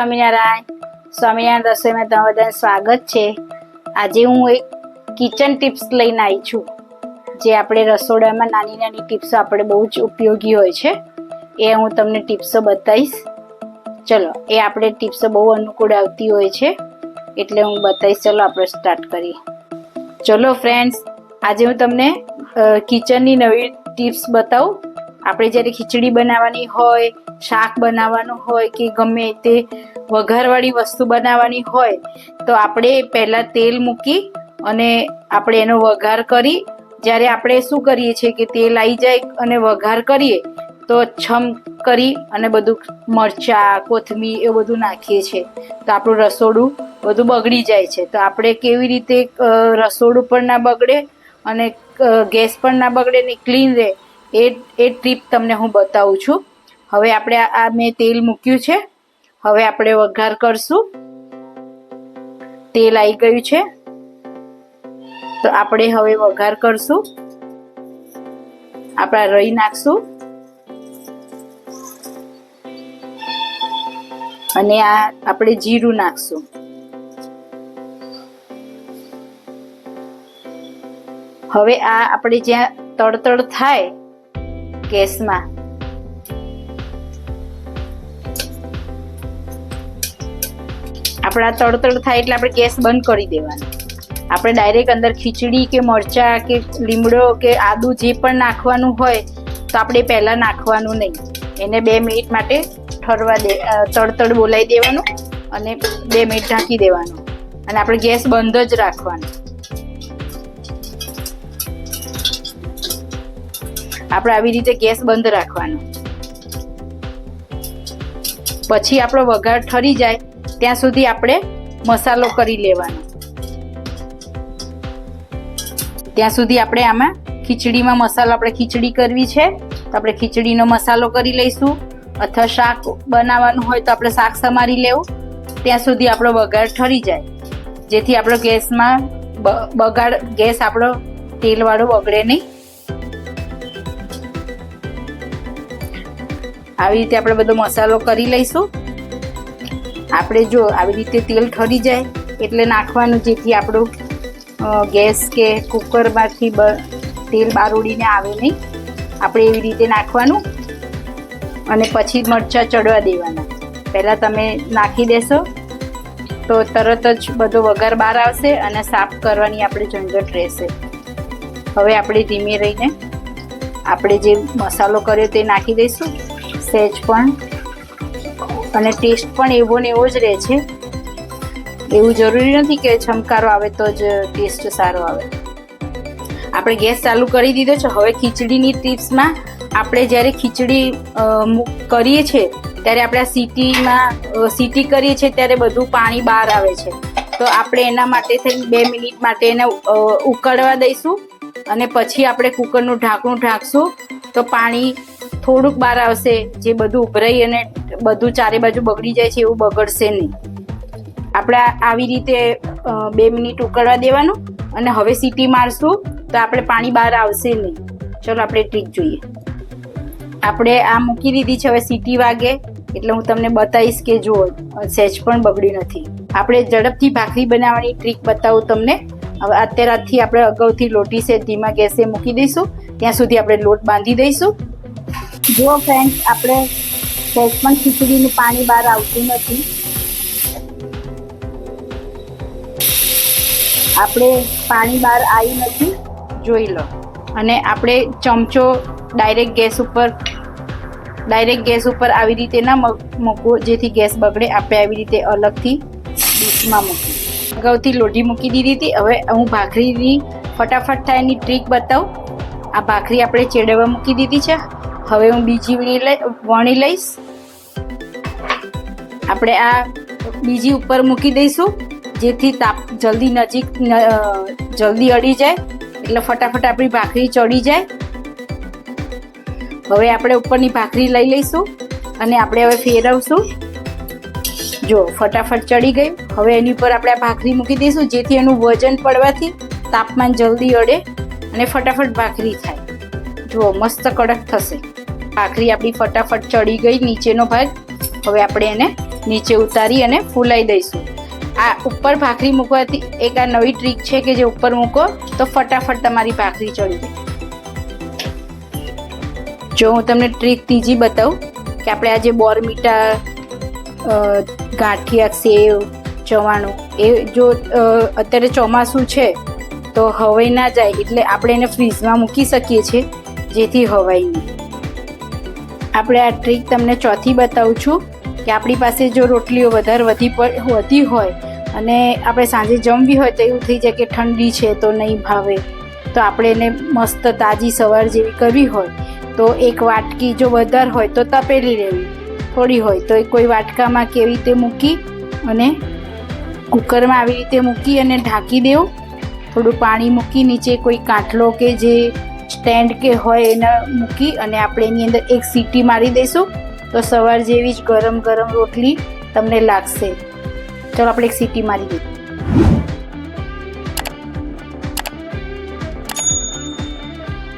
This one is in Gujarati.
સ્વામિનારાયણ. સ્વામિનારાયણ રસોઈમાં તમારું બધાને સ્વાગત છે. આજે હું એક કિચન ટિપ્સ લઈને આવી છું. જે આપણે રસોડામાં નાની નાની ટિપ્સો આપણે બહુ જ ઉપયોગી હોય છે. એ હું તમને ટિપ્સો બતાવીશ. ચલો, એ આપણે ટિપ્સો બહુ અનુકૂળ આવતી હોય છે. એટલે હું બતાવીશ, ચલો આપણે સ્ટાર્ટ કરીએ. ચલો ફ્રેન્ડ્સ આજે હું તમને કિચનની નવી ટિપ્સ બતાવું. આપણે જ્યારે ખીચડી બનાવવાની હોય, શાક બનાવવાનું હોય કે ગમે તે વઘારવાળી વસ્તુ બનાવવાની હોય, તો આપણે પહેલાં તેલ મૂકી અને આપણે એનો વઘાર કરી, જ્યારે આપણે શું કરીએ છીએ કે તેલ આવી જાય અને વઘાર કરીએ, તો છમ કરી અને બધું મરચાં, કોથમીર એ બધું નાખીએ છીએ. તો આપણું રસોડું બધું બગડી જાય છે. તો આપણે કેવી રીતે રસોડું પણ ના બગડે અને ગેસ પણ ના બગડે ને ક્લીન રહે એ એ ટ્રીપ તમને હું બતાવું છું. હવે આપણે આ- મેં તેલ મૂક્યું છે. હવે આપણે વઘાર કરશું. તેલ આવી ગયું છે. તો આપણે હવે વઘાર કરશું. આપણા રહી નાખશું. અને આ આપણે જીરું નાખશું. હવે આ આપણે જ્યાં તડતડ થાય ગેસમાં આપણા તડતડ થાય એટલે આપણે ગેસ બંધ કરી દેવાનો. આપણે ડાયરેક્ટ અંદર ખીચડી કે મરચા કે લીમડો કે આદુ જે પણ નાખવાનું હોય, તો આપણે પહેલાં નાખવાનું નહીં. એને બે મિનિટ માટે ઠરવા દે તડતડ બોલાવી દેવાનું અને બે મિનિટ ઢાંકી દેવાનું. અને આપણે ગેસ બંધ જ રાખવાનો. આપણે આવી રીતે ગેસ બંધ રાખવાનો. પછી આપણો વઘાર ઠરી જાય, ત્યાં સુધી આપણે મસાલો કરી લેવાનો. ત્યાં સુધી આપણે આમાં ખીચડીમાં મસાલો, આપણે ખીચડી કરવી છે, તો આપણે ખીચડીનો મસાલો કરી લઈશું. અથવા શાક બનાવવાનું હોય તો આપણે શાક સમારી લેવું. ત્યાં સુધી આપણો વઘાર ઠરી જાય. જેથી આપણો ગેસમાં બગાડ, ગેસ આપણો તેલવાળો બગડે નહીં. આવી રીતે આપણે બધો મસાલો કરી લઈશું. આપણે જો આવી રીતે તેલ ઠરી જાય, એટલે નાખવાનું જેથી આપણું ગેસ કે કુકરમાંથી તેલ બહાર ઉડીને આવે નહીં. આપણે એવી રીતે નાખવાનું અને પછી મરચાં ચડવા દેવાના. પહેલાં તમે નાખી દેશો, તો તરત જ બધો વઘાર બહાર આવશે અને સાફ કરવાની આપણે ઝંઝટ રહેશે. હવે આપણે ધીમે રહીને આપણે જે મસાલો કર્યો તે નાખી દઈશું. સહેજ પણ અને ટેસ્ટ પણ એવો ને એવો જ રહે છે. એવું જરૂરી નથી કે છમકારો આવે તો જ ટેસ્ટ સારો આવે. આપણે ગેસ ચાલુ કરી દીધો છે. હવે ખીચડીની ટિપ્સમાં આપણે જ્યારે ખીચડી કરીએ છીએ ત્યારે આપણે સીટીમાં સીટી કરીએ છીએ ત્યારે બધું પાણી બહાર આવે છે. તો આપણે એના માટે થઈને બે મિનિટ માટે એને ઉકળવા દઈશું અને પછી આપણે કુકરનું ઢાંકણું ઢાંકશું. તો પાણી થોડુંક બહાર આવશે, જે બધું ઉભરાઈ અને બધું ચારે બાજુ બગડી જાય છે એવું બગડશે નહીં. આપણે આવી રીતે બે મિનિટ ઉકળવા દેવાનું અને હવે સીટી મારશું તો આપણે પાણી બહાર આવશે નહીં. ચલો, આપણે ટ્રીક જોઈએ. આપણે આ મૂકી દીધી છે, હવે સીટી વાગે એટલે હું તમને બતાવીશ કે જુઓ સહેજ પણ બગડી નથી. આપણે ઝડપથી ભાખરી બનાવવાની ટ્રીક બતાવું તમને. હવે અત્યારથી આપણે અગાઉથી લોટી છે, ધીમા ગેસે મૂકી દઈશું. ત્યાં સુધી આપણે લોટ બાંધી દઈશું. જુઓ ફ્રેન્ડ્સ આપણે સહેજ પણ ખીચડીનું પાણી બહાર આવતું નથી. આપણે પાણી બહાર આવ્યું નથી. જોઈ લો. અને આપણે ચમચો ડાયરેક્ટ ગેસ ઉપર ડાયરેક્ટ ગેસ ઉપર આવી રીતે ના મૂક- મૂકવો, જેથી ગેસ બગડે આપણે આવી રીતે અલગથી ડીશમાં મૂકી અગાઉથી લોઢી મૂકી દીધી હતી, હવે હું ભાખરીની ફટાફટ થાય એની ટ્રીક બતાવું. આ ભાખરી આપણે ચેડવવા મૂકી દીધી છે. હવે હું બીજી વણી લઈશ. આપણે આ બીજી ઉપર મૂકી દઈશું, જેથી તાપ જલ્દી નજીક જલ્દી અડી જાય, એટલે ફટાફટ આપણી ભાખરી ચડી જાય. હવે આપણે ઉપરની ભાખરી લઈ લઈશું અને આપણે હવે ફેરવશું. જો, ફટાફટ ચડી ગઈ. હવે એની ઉપર આપણે આ ભાખરી મૂકી દઈશું, જેથી એનું વજન પડવાથી તાપમાન જલ્દી અડે અને ફટાફટ ભાખરી થાય. જુઓ, મસ્ત કડક થશે. ભાખરી આપણી ફટાફટ ચડી ગઈ નીચેનો ભાગ. હવે આપણે એને નીચે ઉતારી અને ફૂલાઈ દઈશું. આ ઉપર ભાખરી મૂકવાથી એક આ નવી ટ્રીક છે કે જે ઉપર મૂકો તો ફટાફટ તમારી ભાખરી ચડી જાય. જો હું તમને ટ્રીક ત્રીજી બતાવું કે આપણે આજે બોરમીટા અ, ગાંઠિયા સેવ ચવાણું એ જો અત્યારે ચોમાસું છે તો હવાઈ ના જાય એટલે આપણે એને ફ્રીઝમાં મૂકી શકીએ છીએ જેથી હવાઈ નહીં આપણે આ ટ્રીક તમને ચોથી બતાવું છું કે આપણી પાસે જો રોટલીઓ વધારે વધી વધી હોય અને આપણે સાંજે જમવી હોય તો એવું થઈ જાય કે ઠંડી છે તો નહીં ભાવે, તો આપણે એને મસ્ત તાજી સવાર જેવી કરવી હોય તો એક વાટકી જો વધારે હોય તો તપેલી લેવી, થોડી હોય તો એ કોઈ વાટકામાં કેવી રીતે મૂકી અને કુકરમાં આવી રીતે મૂકી અને ઢાંકી દેવું, થોડું પાણી મૂકી નીચે કોઈ કાંઠલો કે જે સ્ટેન્ડ કે હોય એને મૂકી અને આપણે એની અંદર એક સીટી મારી દઈશું. તો સવાર જેવી જ ગરમ ગરમ રોટલી તમને લાગશે. ચલો આપણે એક સીટી મારી દઈએ.